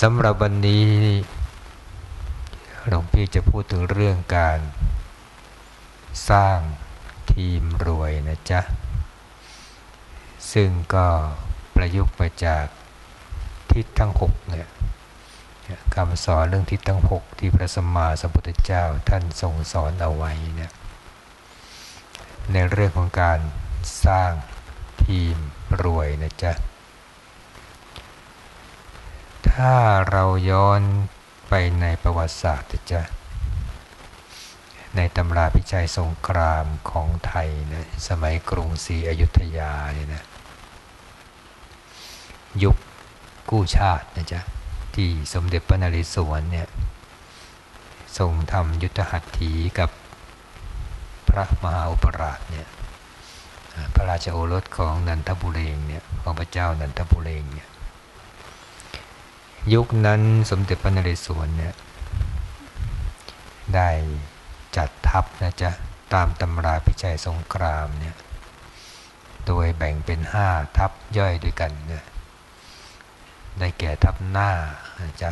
สำหรับวันนี้หลวงพี่จะพูดถึงเรื่องการ สร้างทีมรวยนะจ๊ะ ซึ่งก็ประยุกต์มาจากทิศทั้งหกเนี่ยคำสอนเรื่องทิศทั้งหกที่พระสัมมาสัมพุทธเจ้าท่านทรงสอนเอาไว้เนี่ยในเรื่องของการสร้างทีมรวยนะจ๊ะ ถ้าเราย้อนไปในประวัติศาสตร์จะในตำราพิชัยสงครามของไทยนะสมัยกรุงศรีอยุธยาเนี่ยนะยุคกู้ชาตินะจ๊ะที่สมเด็จพระนเรศวรเนี่ยทรงทำยุทธหัตถีกับพระมหาอุปราชเนี่ยพระราชโอรสของนันทบุเรงเนี่ยของพระเจ้านันทบุเรงเนี่ย ยุคนั้นสมเด็จพระนเรศวรเนี่ยได้จัดทัพนะจ๊ะตามตำราพิชัยสงครามเนี่ยโดยแบ่งเป็นห้าทัพย่อยด้วยกันเนี่ยได้แก่ทัพหน้านะจ๊ะ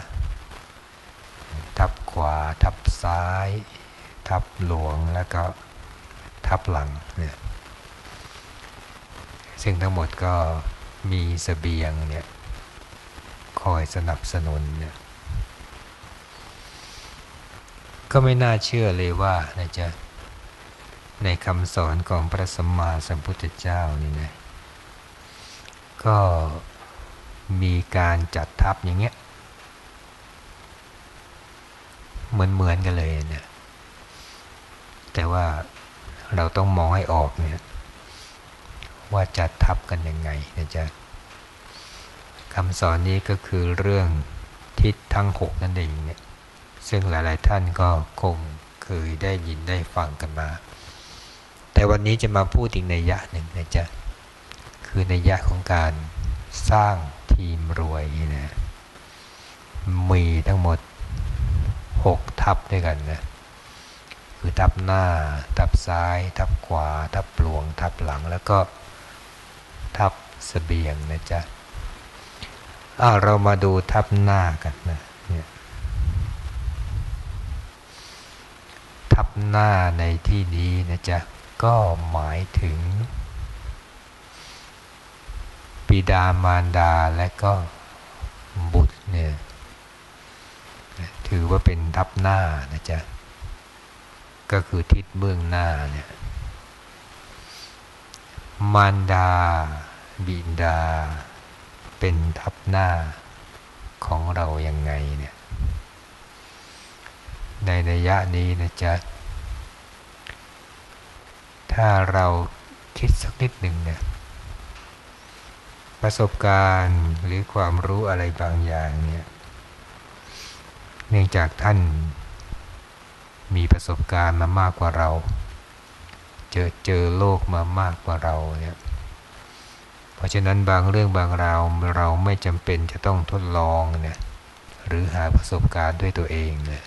ทัพขวาทัพซ้าย ทัพหลวงแล้วก็ทัพหลังเนี่ยซึ่งทั้งหมดก็มีสเสบียงเนี่ย คอยสนับสนุนเนี่ยก็ไม่น่าเชื่อเลยว่านะจ๊ะในคำสอนของพระสัมมาสัมพุทธเจ้านี่นะก็มีการจัดทัพอย่างเงี้ยเหมือนเหมือนกันเลยเนี่ยแต่ว่าเราต้องมองให้ออกเนี่ยว่าจัดทัพกันยังไงนะจ๊ะ คำสอนนี้ก็คือเรื่องทิศทั้งหกนั่นเองเนี่ยซึ่งหลาย ๆ ท่านก็คงเคยได้ยินได้ฟังกันมา แต่วันนี้จะมาพูดอีกในยะหนึ่งนะจ๊ะคือในยะของการสร้างทีมรวยนะมีทั้งหมดหกทับด้วยกันนะคือทับหน้า ทับซ้าย ทับขวา ทับหลวง ทับหลังแล้วก็ทับสเสบียงนะจ๊ะ อ้าวเรามาดูทับหน้ากันนะเนี่ยทับหน้าในที่นี้นะจ๊ะก็หมายถึงบิดามารดาและก็บุตรเนี่ยถือว่าเป็นทับหน้านะจ๊ะก็คือทิศเบื้องหน้าเนี่ยมารดา บิดา เป็นทับหน้าของเรายังไงเนี่ยในระยะนี้นะจ๊ะ ถ้าเราคิดสักนิดหนึ่งเนี่ย ประสบการณ์หรือความรู้อะไรบางอย่างเนี่ย เนื่องจากท่านมีประสบการณ์มามากกว่าเรา เจอเจอโลกมามากกว่าเราเนี่ย ราะฉะนั้นบางเรื่องบางราวเราไม่จำเป็นจะต้องทดลองเนี่ยหรือหาประสบการณ์ด้วยตัวเองเนี่ย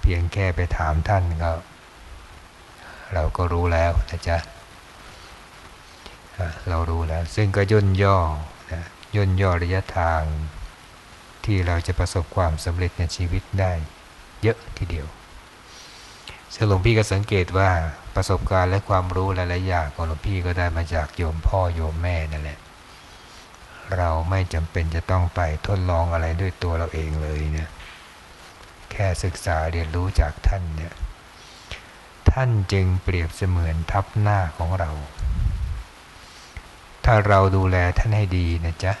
เพียงแค่ไปถามท่านก็เราก็รู้แล้วนะจ๊ะเรารู้แล้ว ซึ่งก็ย่นย่อนะย่นย่อระยะทาง ที่เราจะประสบความสำเร็จในชีวิตได้ เยอะทีเดียว ซึ่งหลวงพี่ก็สังเกตว่าประสบการณ์และความรู้หลายๆอย่างของหลวงพี่ก็ได้มาจากโยมพ่อโยมแม่นั่นแหละ เราไม่จำเป็นจะต้องไปทดลองอะไรด้วยตัวเราเองเลยเนี่ย แค่ศึกษาเรียนรู้จากท่านเนี่ย ท่านจึงเปรียบเสมือนทับหน้าของเรา ถ้าเราดูแลท่านให้ดีนะจ๊ะ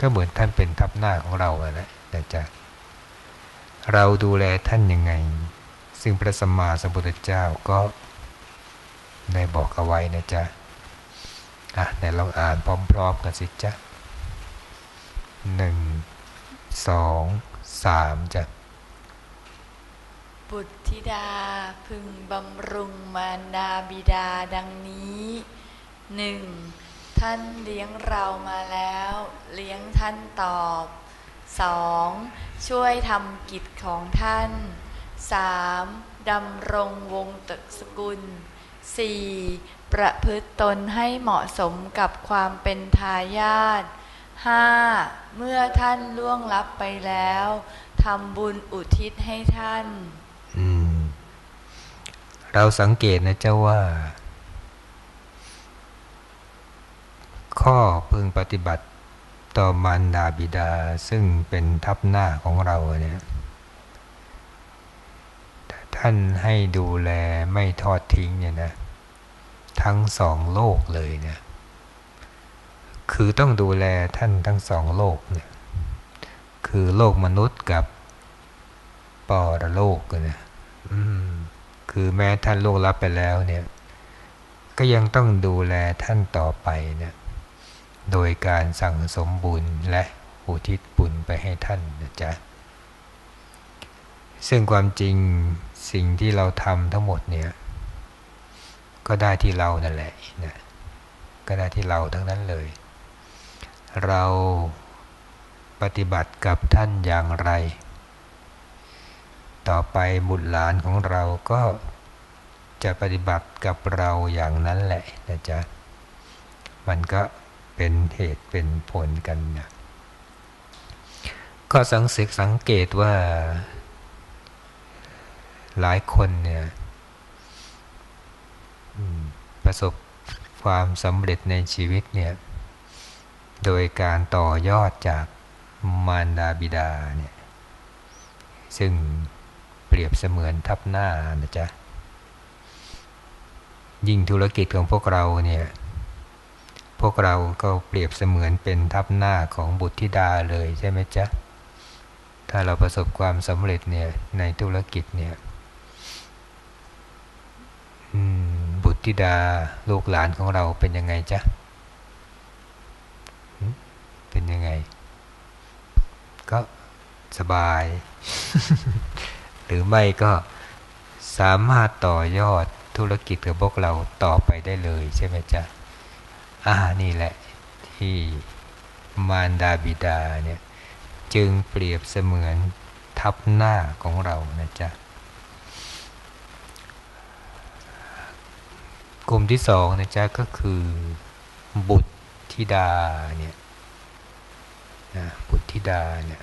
ก็เหมือนท่านเป็นทับหน้าของเราแหละนะจ๊ะ เราดูแลท่านยังไง ซึ่งพระสัมมาสัมพุทธเจ้าก็ได้บอกเอาไว้นะจ๊ะอะไหนลองอ่านพร้อมๆกันสิจ๊ะหนึ่งสองสามจ้ะบุตรธิดาพึงบำรุงมารดาบิดาดังนี้หนึ่งท่านเลี้ยงเรามาแล้ว เลี้ยงท่านตอบ 2. ช่วยทำกิจ ของท่าน 3. ดำรงวงตระสกุล 4. ประพฤติตนให้เหมาะสมกับความเป็นทายาทห้าเมื่อท่านล่วงลับไปแล้วทำบุญอุทิศให้ท่าน เราสังเกตนะเจ้าว่า ข้อพึงปฏิบัติต่อมารดาบิดาซึ่งเป็นทับหน้าของเราเนี่ย ท่านให้ดูแลไม่ทอดทิ้งเนี่ยนะ ทั้งสองโลกเลยเนี่ยคือต้องดูแลท่านทั้งสองโลกเนี่ยคือโลกมนุษย์กับปรโลกเนี่ยคือแม้ท่านโลกรับไปแล้วเนี่ย ก็ยังต้องดูแลท่านต่อไปเนี่ยโดยการสั่งสมบุญและอุทิศบุญไปให้ท่านนะจ๊ะซึ่งความจริง สิ่งที่เราทำทั้งหมดเนี่ยก็ได้ที่เรานั่นแหละนะก็ได้ที่เราทั้งนั้นเลย เราปฏิบัติกับท่านอย่างไร ต่อไปบุตรหลานของเราก็จะปฏิบัติกับเราอย่างนั้นแหละนะจ๊ะ มันก็เป็นเหตุเป็นผลกันนะก็สังสึกสังเกตว่า หลายคนเนี่ยประสบความสำเร็จในชีวิตเนี่ยโดยการต่อยอดจากมารดาบิดาเนี่ยซึ่งเปรียบเสมือนทับหน้านะจ๊ะยิ่งธุรกิจของพวกเราเนี่ยพวกเราก็เปรียบเสมือนเป็นทับหน้าของบุตรธิดาเลยใช่ไหมจ๊ะถ้าเราประสบความสำเร็จเนี่ยในธุรกิจเนี่ย บุตรธิดาลูกหลานของเราเป็นยังไงจ๊ะเป็นยังไง ก็สบาย หรือไม่ก็สามารถต่อยอดธุรกิจกับพวกเราต่อไปได้เลยใช่ไหมจ๊ะอ่านี่แหละที่มารดาบิดาเนี่ยจึงเปรียบเสมือนทับหน้าของเรานะจ๊ะ กลุ่มที่สองนะจ๊ะก็คือบุตรธิดาเนี่ยนะบุตรธิดาเนี่ย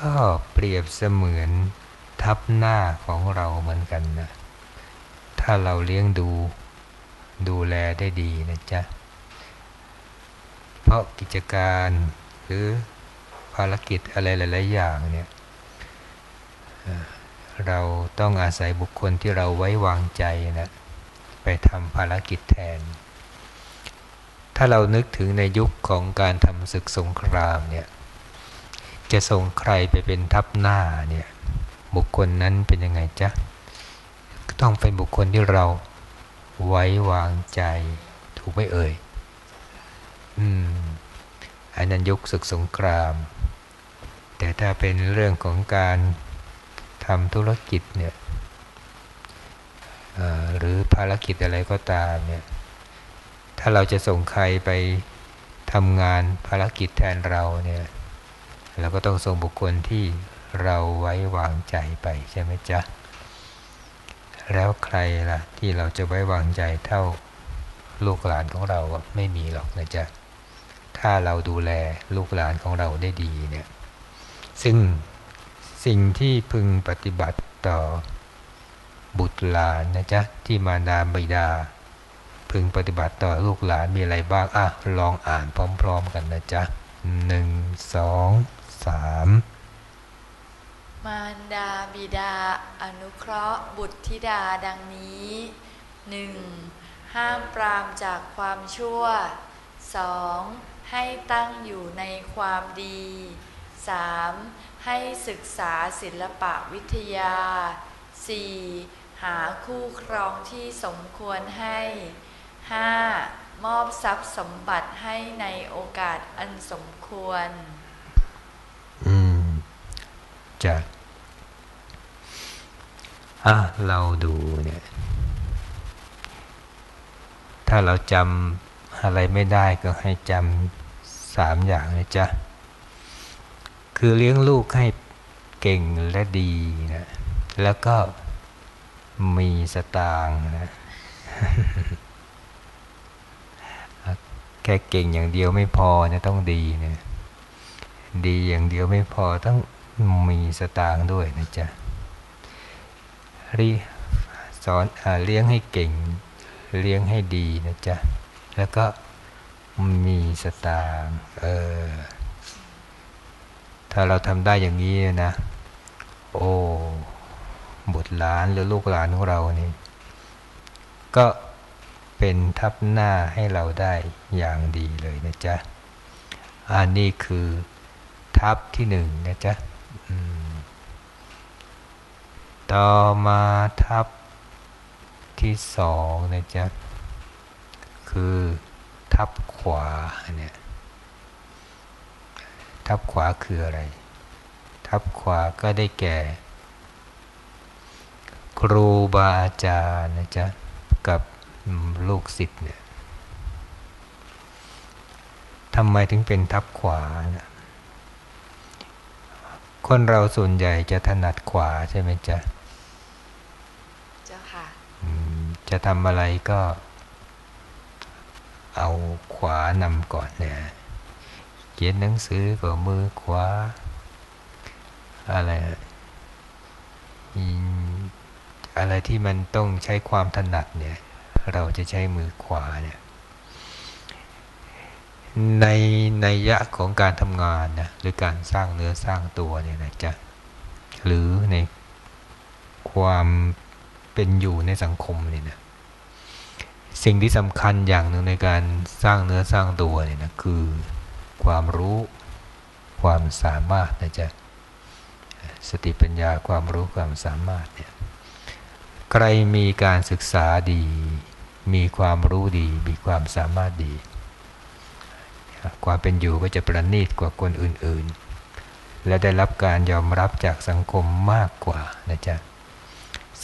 ก็เปรียบเสมือนทับหน้าของเราเหมือนกันนะถ้าเราเลี้ยงดูดูแลได้ดีนะจ๊ะ เพราะกิจการหรือภารกิจอะไรหลาย ๆ อย่างเนี่ยเราต้องอาศัยบุคคลที่เราไว้วางใจนะ ไปทำภารกิจแทน ถ้าเรานึกถึงในยุคของการทำศึกสงครามเนี่ยจะส่งใครไปเป็นทัพหน้าเนี่ยบุคคลนั้นเป็นยังไงจ๊ะต้องเป็นบุคคลที่เราไว้วางใจถูกไม่เอ่ย อืม อันนั้นยุคศึกสงคราม แต่ถ้าเป็นเรื่องของการทำธุรกิจเนี่ย หรือภารกิจอะไรก็ตามเนี่ยถ้าเราจะส่งใครไปทำงานภารกิจแทนเราเนี่ยเราก็ต้องส่งบุคคลที่เราไว้วางใจไปใช่ไหมจ๊ะ แล้วใครล่ะที่เราจะไว้วางใจเท่าลูกหลานของเราไม่มีหรอกนะจ๊ะ ถ้าเราดูแลลูกหลานของเราได้ดีเนี่ย ซึ่งสิ่งที่พึงปฏิบัติต่อ บุตรหลานนะจ๊ะที่มารดาบิดา พึงปฏิบัติต่อลูกหลานมีอะไรบ้างอะลองอ่านพร้อม ๆ กันนะจ๊ะหนึ่งสองสามมารดาบิดา อนุเคราะห์ บุตรธิดาดังนี้หนึ่งห้ามปรามจากความชั่วสองให้ตั้งอยู่ในความดีสามให้ศึกษาศิลปะวิทยาสี่ หาคู่ครองที่สมควรให้ 5. มอบทรัพย์สมบัติให้ในโอกาสอันสมควร อืมจะอะเราดูเนี่ย ถ้าเราจำอะไรไม่ได้ก็ให้จำสามอย่างนะจ๊ะ คือเลี้ยงลูกให้เก่งและดีนะ แล้วก็ มีสตางนะแค่เก่งอย่างเดียวไม่พอนะต้องดีเนี่ยดีอย่างเดียวไม่พอต้องมีสตางค์ด้วยนะจ๊ะรีสอนอเลี้ยงให้เก่ง เลี้ยงให้ดีนะจ๊ะแล้วก็มีสตางค์เออถ้าเราทำได้อย่างนี้นะ โอ้ บุตรหลานหรือลูกหลานของเรานี่ก็เป็นทับหน้าให้เราได้อย่างดีเลยนะจ๊ะ อันนี้คือทับที่หนึ่งนะจ๊ะต่อมาทับที่สองนะจ๊ะ คือทับขวาเนี่ยทับขวาคืออะไร ทับขวาก็ได้แก่ ครูบาอาจารย์นะจ๊ะกับลูกศิษย์เนี่ยทำไมถึงเป็นทับขวานะคนเราส่วนใหญ่จะถนัดขวาใช่ไหมจ๊ะเจ้าค่ะจะทำอะไรก็ เอาขวานำก่อนเนี่ยเขียนหนังสือก็มือขวา อะไร อะไรที่มันต้องใช้ความถนัดเนี่ยเราจะใช้มือขวาเนี่ยในในยะของการทำงานนะหรือการสร้างเนื้อสร้างตัวเนี่ยนะจ๊ะหรือในความเป็นอยู่ในสังคมเนี่ยนะสิ่งที่สำคัญอย่างหนึ่งในการสร้างเนื้อสร้างตัวเนี่ยนะคือความรู้ความสามารถนะจ๊ะสติปัญญาความรู้ความสามารถเนี่ย ใครมีการศึกษาดี มีความรู้ดี มีความสามารถดี ความเป็นอยู่ก็จะประณีตกว่าคนอื่นๆ และได้รับการยอมรับจากสังคมมากกว่านะจ๊ะ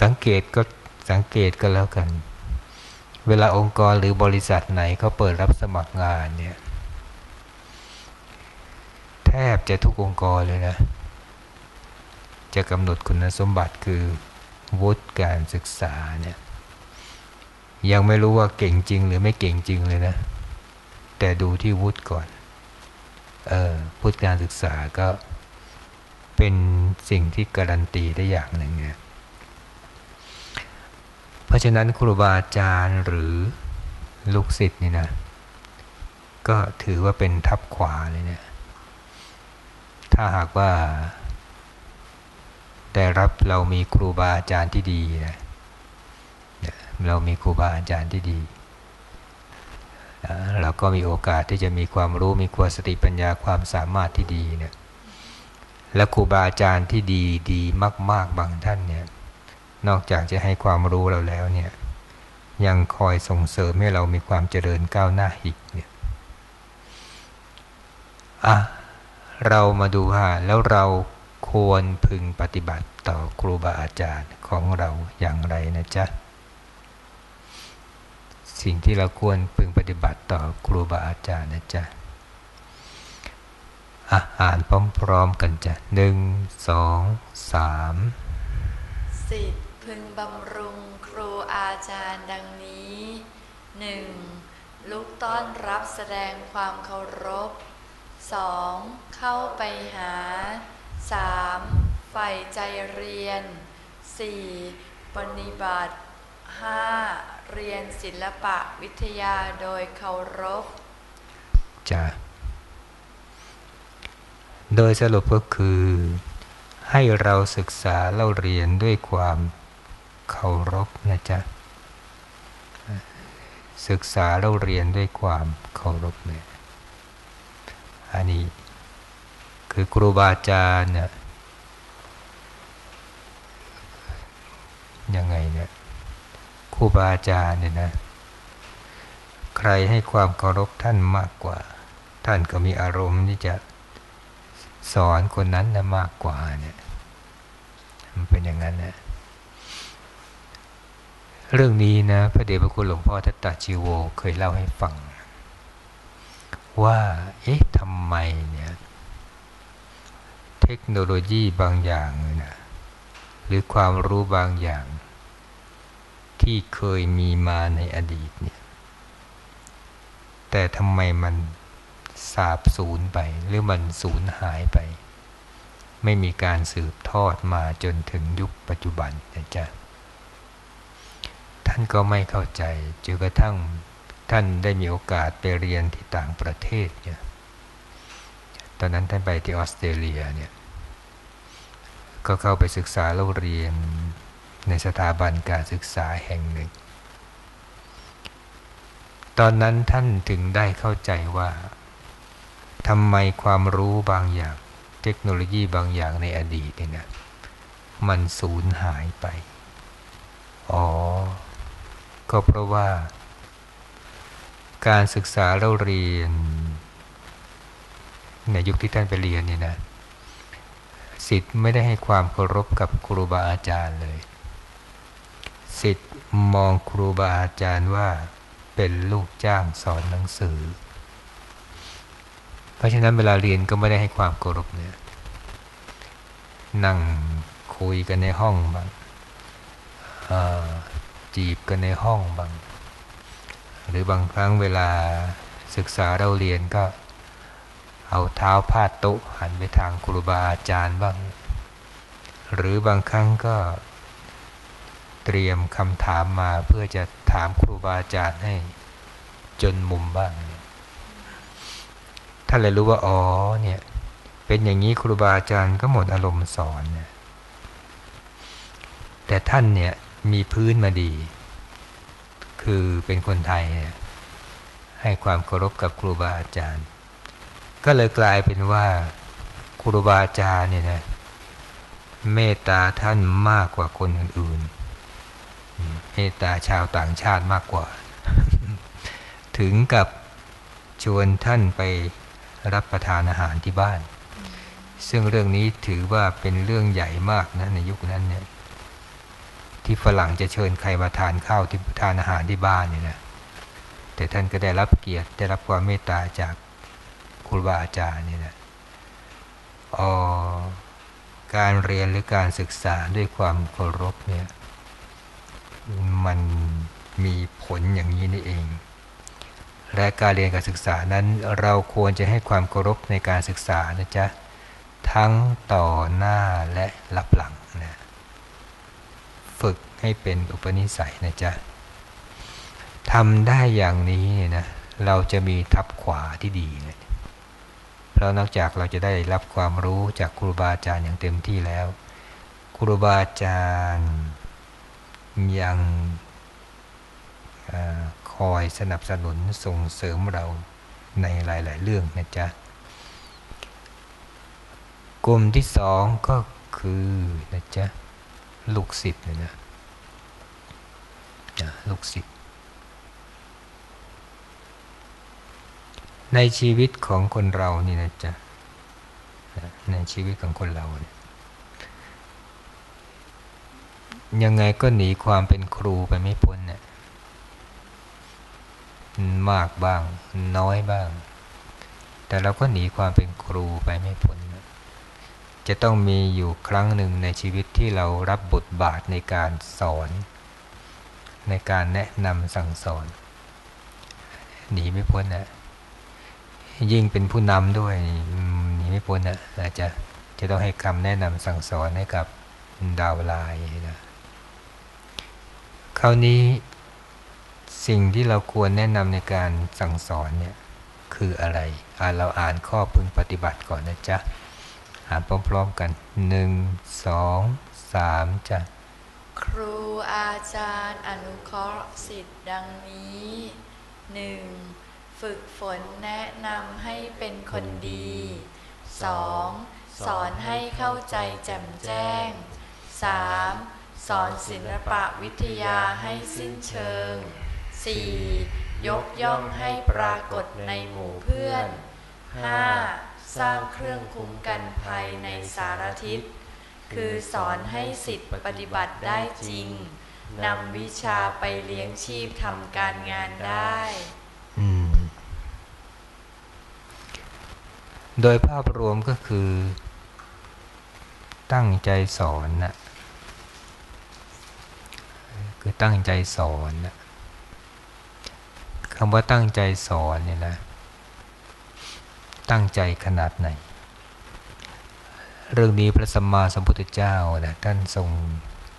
สังเกตก็สังเกตก็แล้วกัน เวลาองค์กรหรือบริษัทไหนเขาเปิดรับสมัครงานเนี่ยแทบจะทุกองค์กรเลยนะ จะกำหนดคุณสมบัติคือ วุฒิการศึกษาเนี่ยยังไม่รู้ว่าเก่งจริงหรือไม่เก่งจริงเลยนะ แต่ดูที่วุฒิก่อนเออวุฒิการศึกษาก็เป็นสิ่งที่การันตีได้อย่างหนึ่งเนี่ยเพราะฉะนั้นครูบาอาจารย์หรือลูกศิษย์นี่นะ ก็ถือว่าเป็นทับขวาเลยเนี่ย ถ้าหากว่า ได้รับเรามีครูบาอาจารย์ที่ดีนะเรามีครูบาอาจารย์ที่ดี เราก็มีโอกาสที่จะมีความรู้มีความสติปัญญาความสามารถที่ดีเนี่ยและครูบาอาจารย์ที่ดีดีมาก ๆ บางท่านเนี่ยนอกจากจะให้ความรู้เราแล้วเนี่ยยังคอยส่งเสริมให้เรามีความเจริญก้าวหน้าอีกเนี่ยอะเรามาดูว่าแล้วเรา ควรพึงปฏิบัติต่อครูบาอาจารย์ของเราอย่างไรนะจ๊ะ สิ่งที่เราควรพึงปฏิบัติต่อครูบาอาจารย์นะจ๊ะอาอ่านพร้อม ๆ กันจ้ะหนึ่งสองสามสิทธิพึงบำรุงครูอาจารย์ดังนี้หนึ่งลุกต้อนรับแสดงความเคารพสองเข้าไปหา 3. ใฝ่ใจเรียน 4. ปฏิบัติ 5. เรียนศิลปะวิทยาโดยเคารพจ้ะโดยสรุปก็คือ ให้เราศึกษาเล่าเรียนด้วยความเคารพนะจ๊ะศึกษาเล่าเรียนด้วยความเคารพเนี่ยอันนี้ คือครูบาอาจารย์เนี่ยยังไงเนี่ยครูบาอาจารย์เนี่ยนะ ใครให้ความเคารพท่านมากกว่า ท่านก็มีอารมณ์ที่จะสอนคนนั้นนะมากกว่าเนี่ยมันเป็นอย่างนั้นนะเรื่องนี้นะ พระเดชพระคุณหลวงพ่อทัตตาชิโวเคยเล่าให้ฟัง ว่า เอ๊ะทำไมเนี่ย ทคโนโลยีบางอย่างนะหรือความรู้บางอย่าง ที่เคยมีมาในอดีตเนี่ยแต่ทำไมมันสาบสูญไป หรือมันสูญหายไป ไม่มีการสืบทอดมาจนถึงยุคปัจจุบันนะจ๊ะท่านก็ไม่เข้าใจจนกระทั่งท่านได้มีโอกาสไปเรียนที่ต่างประเทศเนี่ยตอนนั้นท่านไปที่ออสเตรเลียเนี่ย ก็เข้าไปศึกษาเราเรียนในสถาบันการศึกษาแห่งหนึ่ง ตอนนั้นท่านถึงได้เข้าใจว่าทำไมความรู้บางอย่าง เทคโนโลยีบางอย่างในอดีตเนี่ยนะมันสูญหายไป อ๋อ ก็เพราะว่า การศึกษาเราเรียน ในยุคที่ท่านไปเรียนเนี่ยนะ สิทธิ์ไม่ได้ให้ความเคารพกับครูบาอาจารย์เลย สิทธิ์มองครูบาอาจารย์ว่าเป็นลูกจ้างสอนหนังสือ เพราะฉะนั้นเวลาเรียนก็ไม่ได้ให้ความเคารพเนี่ยนั่งคุยกันในห้องบ้างจีบกันในห้องบ้าง หรือบางครั้งเวลาศึกษาเราเรียนก็ เอาเท้าพาดโต๊ะหันไปทางครูบาอาจารย์บ้าง หรือบางครั้งก็เตรียมคำถามมาเพื่อจะถามครูบาอาจารย์ให้จนมุมบ้างท่านเลยรู้ว่าอ๋อเนี่ย เป็นอย่างนี้ครูบาอาจารย์ก็หมดอารมณ์สอนเนี่ยแต่ท่านเนี่ยมีพื้นมาดี คือเป็นคนไทยเนี่ยให้ความเคารพกับครูบาอาจารย์ ก็เลยกลายเป็นว่าครูบาอาจารย์เนี่ยนะเมตตาท่านมากกว่าคนอื่นเมตตาชาวต่างชาติมากกว่า ถึงกับชวนท่านไปรับประทานอาหารที่บ้าน ซึ่งเรื่องนี้ถือว่าเป็นเรื่องใหญ่มากนะในยุคนั้นเนี่ยที่ฝรั่งจะเชิญใครมาทานข้าวที่ทานอาหารที่บ้านเนี่ยนะแต่ท่านก็ได้รับเกียรติได้รับความเมตตาจาก รูบาอาจารย์นี่นะอ๋อการเรียนหรือการศึกษาด้วยความเคารพเนี่ย มันมีผลอย่างนี้นี่เอง และการเรียนการศึกษานั้นเราควรจะให้ความเคารพในการศึกษานะจ๊ะ ทั้งต่อหน้าและรับหลังนะฝึกให้เป็นอุปนิสัยนะจ๊ะทำได้อย่างนี้นะ เราจะมีทับขวาที่ดีนะ ราะนอกจากเราจะได้รับความรู้จากครูบาอาจารย์อย่างเต็มที่แล้ว ครูบาอาจารย์ยังคอยสนับสนุนส่งเสริมเราในหลาย ๆ เรื่องนะจ๊ะ กลุ่มที่สองก็คือนะจ๊ะลูกศิษย์นะนะลูกศิษย์ ในชีวิตของคนเรานี่นะจ๊ะในชีวิตของคนเราเนี่ยยังไงก็หนีความเป็นครูไปไม่พ้นเนี่ยมากบ้าง น้อยบ้าง แต่เราก็หนีความเป็นครูไปไม่พ้นจะต้องมีอยู่ครั้งหนึ่งในชีวิตที่เรารับบทบาทในการสอน ในการแนะนำสั่งสอน หนีไม่พ้นนะ ยิ่งเป็นผู้นำด้วยหนีไม่พ้นนะอาจจะจะต้องให้คำแนะนำสั่งสอนให้กับดาวลายนะคราวนี้สิ่งที่เราควรแนะนำในการสั่งสอนเนี่ยคืออะไรอ่าเราอ่านข้อพึงปฏิบัติก่อนนะจ๊ะ อ่านพร้อมๆกันหนึ่งสองสามจ้ะครูอาจารย์อนุเคราะห์สิทธิ์ดังนี้หนึ่ง ฝึกฝนแนะนำให้เป็นคนดีสองสอนให้เข้าใจแจ่มแจ้งสามสอนศิลปะวิทยาให้สิ้นเชิง 4. ยกย่องให้ปรากฏในหมู่เพื่อน 5. สร้างเครื่องคุ้มกันภัยในสารทิศ คือสอนให้สิทธิ์ปฏิบัติได้จริงนำวิชาไปเลี้ยงชีพทำการงานได้ โดยภาพรวมก็คือ ตั้งใจสอนนะคือตั้งใจสอนนะคำว่าตั้งใจสอนเนี่ยนะ ตั้งใจขนาดไหน เรื่องนี้พระสัมมาสัมพุทธเจ้านะท่านทรง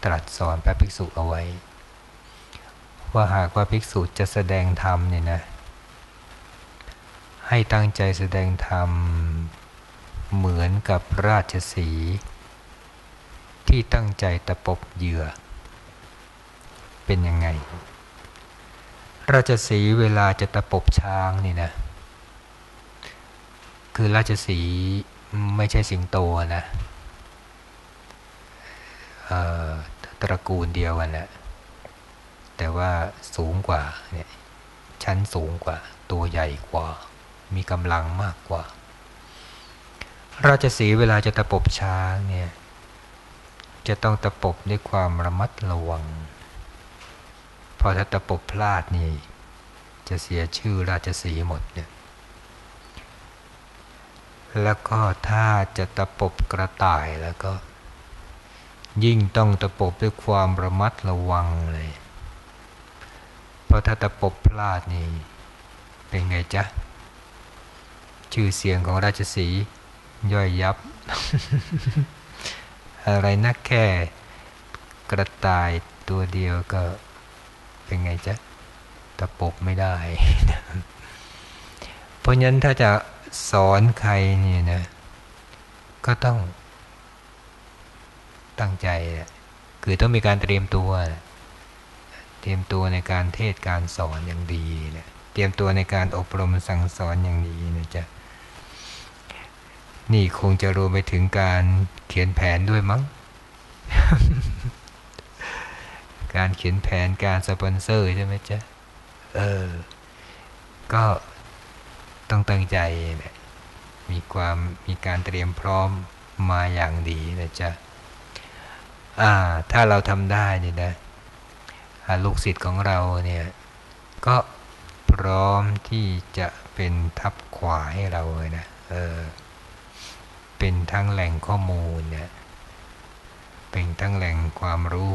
ตรัสสอนพระภิกษุเอาไว้ ว่าหากว่าภิกษุจะแสดงธรรมเนี่ยนะ ให้ตั้งใจแสดงธรรม เหมือนกับราชสี ที่ตั้งใจตะปบเหยื่อ เป็นยังไง ราชสีเวลาจะตะปบช้างนี่นะ คือราชสีไม่ใช่สิงโตนะเอ่อตระกูลเดียวกันแหละแต่ว่าสูงกว่าเนี่ยชั้นสูงกว่าตัวใหญ่กว่า มีกำลังมากกว่า ราชสีเวลาจะตะปบช้างเนี่ยจะต้องตะปบด้วยความระมัดระวังพราะถ้าตะปบพลาดนี่ จะเสียชื่อราชสีห์หมดเนี่ยแล้วก็ถ้าจะตะปบกระต่ายแล้วก็ ยิ่งต้องตะปบด้วยความระมัดระวังเลย เพราะถ้าตะปบพลาดนี่ เป็นไงจ๊ะ ชื่อเสียงของราชสีย่อยยับ อะไรนักแค่กระต่ายตัวเดียวก็เป็นไงจ๊ะตะปบไม่ได้ เพราะฉะนั้นถ้าจะสอนใครนี่นะ ก็ต้องตั้งใจ คือต้องมีการเตรียมตัว เตรียมตัวในการเทศการสอนอย่างดีนะเตรียมตัวในการอบรมสั่งสอนอย่างดีนะจ๊ะ นี่คงจะรวมไปถึงการเขียนแผนด้วยมั้ง การเขียนแผนการสปอนเซอร์ใช่ไหมจ๊ะ เออ ก็ต้องตั้งใจนะมีความมีการเตรียมพร้อมมาอย่างดีนะจ๊ะ อ่า ถ้าเราทำได้นี่นะอ่าลูกศิษย์ของเราเนี่ย ก็พร้อมที่จะเป็นทับขวาให้เราเลยนะ เออ เป็นทั้งแหล่งข้อมูลเนี่ยเป็นทั้งแหล่งความรู้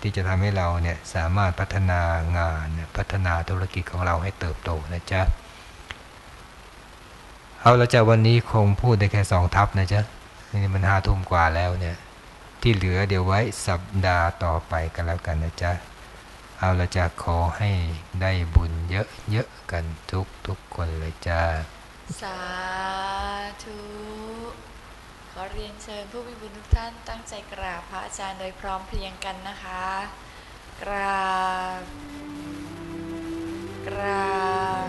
ที่จะทำให้เราเนี่ยสามารถพัฒนางานพัฒนาธุรกิจของเราให้เติบโตนะจ๊ะเอาละจ้ะวันนี้คงพูดได้แค่สองทับนะจ๊ะนี่มันห้าทุ่มกว่าแล้วเนี่ยที่เหลือเดี๋ยวไว้สัปดาห์ต่อไปกันแล้วกันนะจ๊ะเอาละจ้ะขอให้ได้บุญเยอะๆกันทุกทุกๆคนเลยจ้า สาธุ ขอเรียนเชิญผู้มีบุญทุกท่านตั้งใจกราบพระอาจารย์โดยพร้อมเพรียงกันนะคะ กราบ กราบ